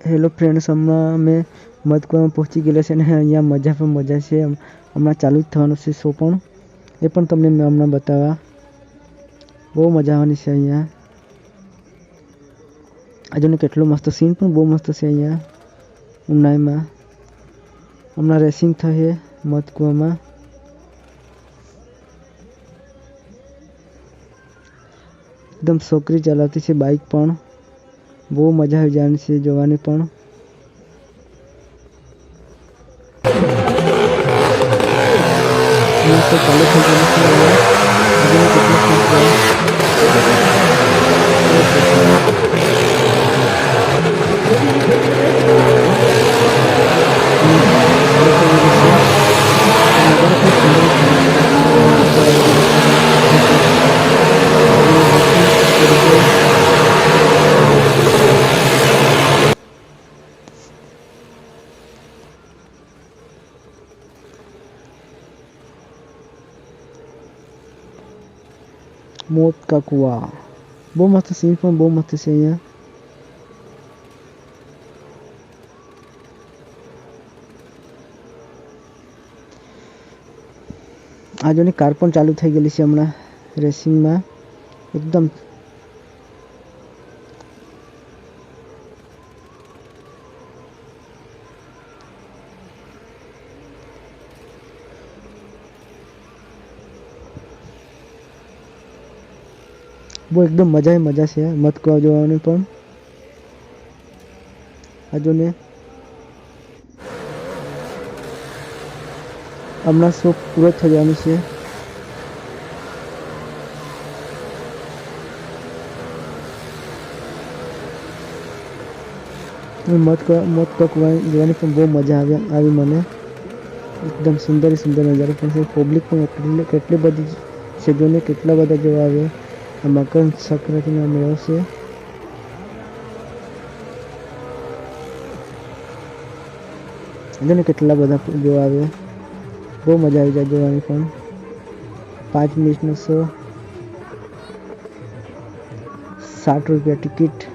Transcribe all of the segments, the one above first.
Hello friends હમણાં અમે મધકુવામાં પહોંચી ગયેલા છે અને અહીંયા મજા પણ મજા છે હમણાં ચાલુ જ થવાનું છે શો પણ એ પણ તમને મેં હમણાં બતાવવા બહુ મજા આવવાની છે અહીંયા આજુને કેટલો મસ્ત સીન પણ બહુ મસ્ત છે અહીંયા ઉનાઈમાં હમણાં રેસિંગ થશે મધકુવામાં એકદમ છોકરી ચલાવતી છે બાઈક પણ બહુ મજા આવી જવાની છે જોવાની પણ મસ્ત ચાલુ થઈ ગયું છે હવે. હજુ કેટલું શાંત રહે. મોત કા કુવા બહુ મસ્ત સીન પણ બહુ મસ્ત છે અહીંયા આ જોની કાર પણ ચાલુ થઈ ગયેલી છે હમણાં રેસિંગમાં એકદમ બહુ એકદમ મજા એ મજા છે મત કહો જોવાની પણ આ જોને હમણાં શો પૂરો થવાની છે મત મત કકવાની જોવાની પણ બહુ મજા આવે આવી મને એકદમ સુંદર સુંદર નજારો પણ છે પબ્લિક પણ એટલી કેટલી બધી છે જોને કેટલા બધા જોવા આવે આ મકર સંક્રાંતિનો મેળો છે જોને કેટલા બધા જોવા આવ્યા બહુ મજા આવી જાય જોવાની પણ પાંચ મિનિટનો શો સાઠ રૂપિયા ticket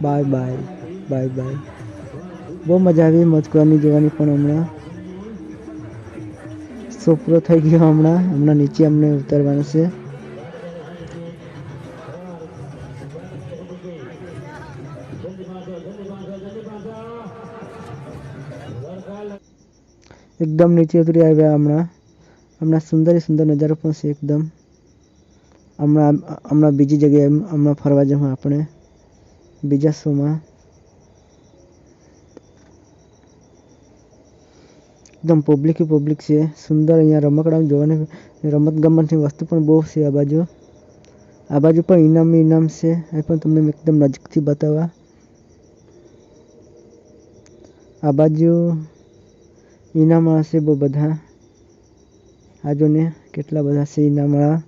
bye bye bye bye બહુ મજા આવી મજકવાની જોવાની પણ હમણાં શો પૂરો થઈ ગયો હમણાં? હમણાં નીચે અમને ઉતરવાનું છે. એકદમ નીચે ઉતરી આવ્યા હમણાં. હમણાં સુંદર સુંદર નજારો પણ છે એકદમ. હમણાં હમણાં બીજી જગ્યાએ, હમણાં ફરવા જવું આપણે. બીજા શોમાં. એકદમ પબ્લિક પબ્લિક છે સુંદર અહીંયા રમકડા જોવાની રમત ગમતની વસ્તુ પણ બહુ છે આ બાજુ આ બાજુ પણ ઇનામ ઇનામ છે એ પણ તમને મેં એકદમ નજીકથી બતાવવા આ બાજુ ઇનામ હશે બહુ બધા આ જોને કેટલા બધા છે ઇનામવાળા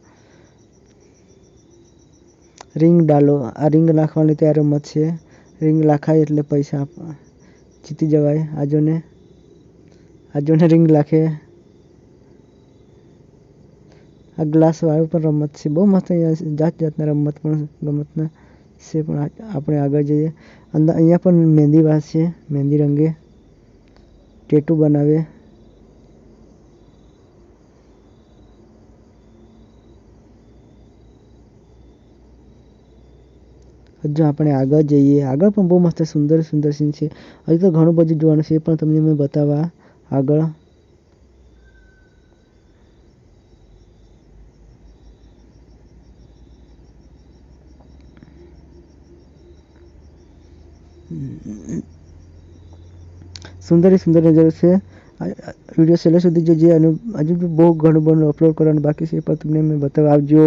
રિંગ ડાલો આ રિંગ નાખવાની ત્યારે રમત છે રિંગ નાખાય એટલે પૈસા આપ જીતી જવાય આ જોને આ જોને રિંગ લાખે. આ ગ્લાસ વાળું પણ રમત છે. બહુ મસ્ત અહીંયા જાત જાતના રમત પણ, ગમતના છે પણ આપણે આગળ જઈએ. અંદર અહીંયા પણ મહેંદી વાસ છે, મહેંદી રંગે. ટેટુ બનાવે. હજુ આપણે આગળ જઈએ. આગળ પણ બહુ મસ્ત સુંદર સુંદર સીન છે. હજુ તો ઘણું બધું જોવાનું છે પણ તમને મેં બતાવવા. આગળ સુંદર સુંદર નજારો છે વિડીયો છેલ્લે સુધી જોજે અને હજુ બી બહુ ઘણું બધું અપલોડ કરવાનું બાકી છે એ પણ તમને મેં બતાવવા આવજો